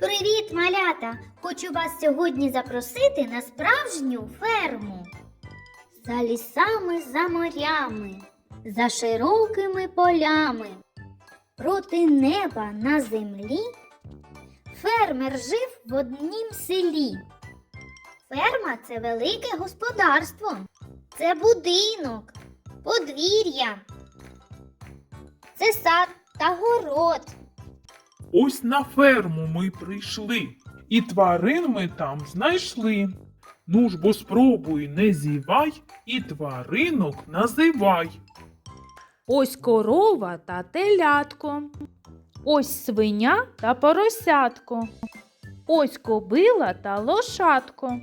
Привіт, малята! Хочу вас сьогодні запросити на справжню ферму. За лісами, за морями, за широкими полями. Проти неба на землі фермер жив в однім селі. Ферма це велике господарство, це будинок, подвір'я, це сад та город. Ось на ферму ми прийшли, і тварин ми там знайшли. Ну ж бо спробуй, не зівай, і тваринок називай. Ось корова та телятко. Ось свиня та поросятко. Ось кобила та лошадко.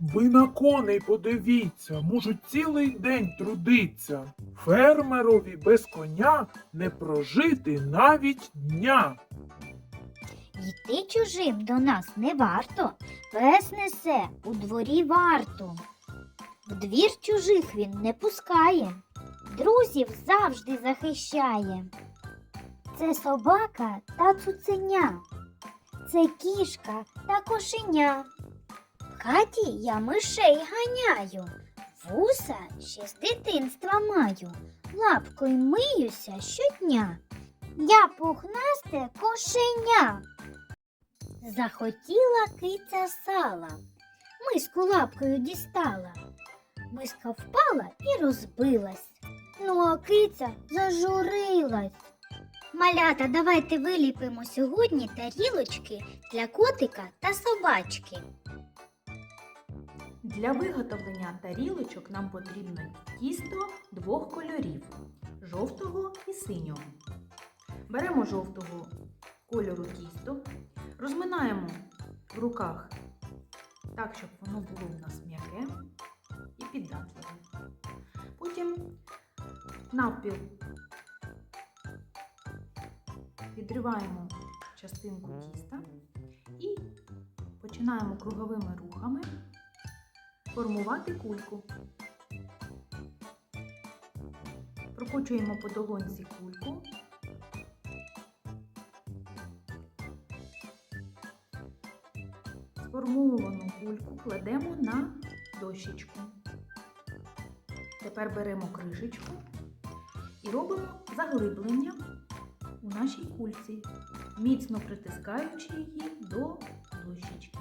Ви на коней подивіться, можуть цілий день трудиться. Фермерові без коня не прожити навіть дня. Йти чужим до нас не варто, пес несе у дворі варту. В двір чужих він не пускає, друзів завжди захищає. Це собака та цуценя, це кішка та кошеня. В хаті я мишей ганяю, вуса ще з дитинства маю, лапкою миюся щодня. Я пухнасте кошеня. Захотіла киця сала, миску лапкою дістала. Миска впала і розбилась. Ну, а киця зажурилась. Малята, давайте виліпимо сьогодні тарілочки для котика та собачки. Для виготовлення тарілочок нам потрібно тісто двох кольорів жовтого і синього. Беремо жовтого кольору тісто, розминаємо в руках так, щоб воно було у нас м'яке і піддатливе. Потім навпіл відриваємо частинку тіста і починаємо круговими рухами формувати кульку. Прокочуємо по долонці кульку. Сформовану кульку кладемо на дощечку. Тепер беремо кришечку і робимо заглиблення у нашій кульці, міцно притискаючи її до дощечки.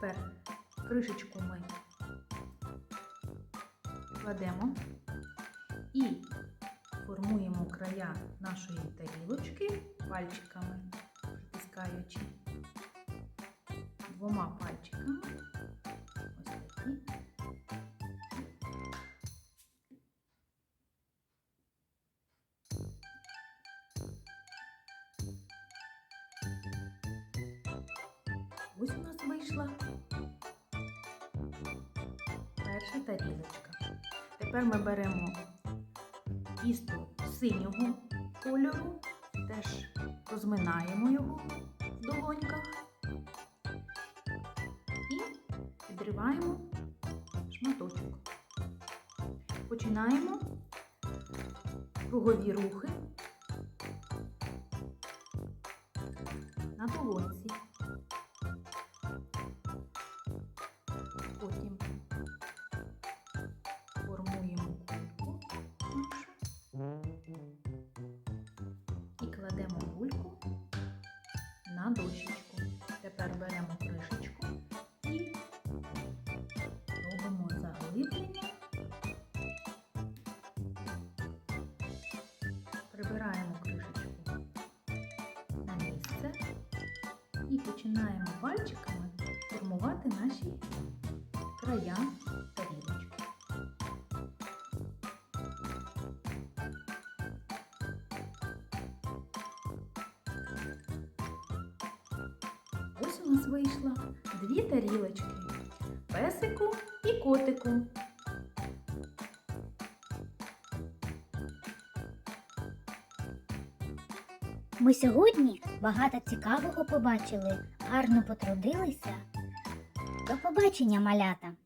Тепер кришечку ми кладемо і формуємо края нашої тарілочки пальчиками, притискаючи двома пальчиками. Ось такі. Ось у нас вийшла перша тарілочка. Тепер ми беремо тісто синього кольору, теж розминаємо його в долоньках і відриваємо шматочок. Починаємо кругові рухи на долонці. Дощечку. Тепер беремо кришечку і робимо заглиблення. Прибираємо кришечку на місце і починаємо пальчиками формувати наші края у нас вийшло дві тарілочки песику і котику. Ми сьогодні багато цікавого побачили, гарно потрудилися. До побачення, малята!